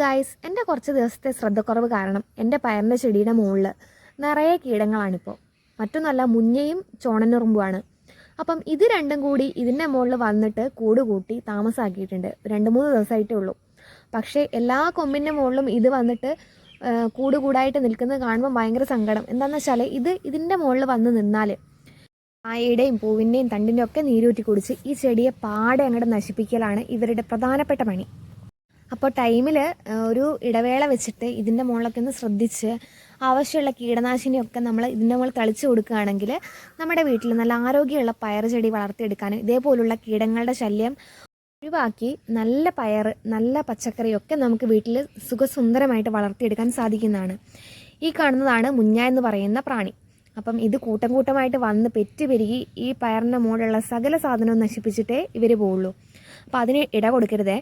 Guys എന്റെ കുറച്ച് ദിവസത്തെ ശ്രദ്ധക്കുറവ് കാരണം എന്റെ പയറിന്റെ ചെടിയുടെ മുകളിൽ നിറയെ കീടങ്ങളാണിപ്പോൾ മറ്റൊന്നല്ല മുഞ്ഞയും ചോണനുറുമ്പുമാണ്. അപ്പം ഇത് രണ്ടും കൂടി ഇതിന്റെ മുകളിൽ വന്നിട്ട് കൂട് കൂട്ടി താമസമാക്കിയിട്ടുണ്ട് രണ്ട് മൂന്ന് ദിവസമായിട്ടേ ഉള്ളൂ. പക്ഷേ എല്ലാ കൊമ്പിന്റെ മുകളിലും ഇത് വന്നിട്ട് കൂട് കൂടായിട്ട് നിൽക്കുന്നത് കാണുമ്പോൾ ഭയങ്കര സങ്കടം. എന്താണെന്ന് വെച്ചാൽ ഇത് ഇതിന്റെ മുകളിൽ വന്ന് നിന്നാൽ കായയുടെയും പൂവിന്റെയും തണ്ടിന്റെയും ഒക്കെ നീരൂറ്റി കുടിച്ച് ഈ ചെടിയെ പാടെ അങ്ങോട്ട് നശിപ്പിക്കലാണ് ഇവരുടെ പ്രധാനപ്പെട്ട പണി. അപ്പോൾ ടൈമിൽ ഒരു ഇടവേള വെച്ചിട്ട് ഇതിന്റെ മുകളിലൊക്കെ ഒന്ന് ശ്രദ്ധിച്ച് ആവശ്യമുള്ള കീടനാശിനിയൊക്കെ നമ്മൾ ഇതിന്റെ മുകളിൽ തളിച്ചു കൊടുക്കുകയാണെങ്കിൽ നമ്മുടെ വീട്ടിൽ നല്ല ആരോഗ്യമുള്ള പയർ ചെടി വളർത്തിയെടുക്കാനും ഇതേപോലുള്ള കീടങ്ങളുടെ ശല്യം ഒഴിവാക്കി നല്ല പയർ നല്ല പച്ചക്കറിയൊക്കെ നമുക്ക് വീട്ടിൽ സുഖസുന്ദരമായിട്ട് വളർത്തിയെടുക്കാൻ സാധിക്കുന്നതാണ്. ഈ കാണുന്നതാണ് മുഞ്ഞ എന്ന് പറയുന്ന പ്രാണി. അപ്പം ഇത് കൂട്ടം കൂട്ടമായിട്ട് വന്ന് പെറ്റ് പെരുകി ഈ പയറിന്റെ മുകളിലുള്ള സകല സാധനവും നശിപ്പിച്ചിട്ടേ ഇവർ പോവുള്ളൂ. അപ്പം അതിന് ഇട കൊടുക്കരുതേ.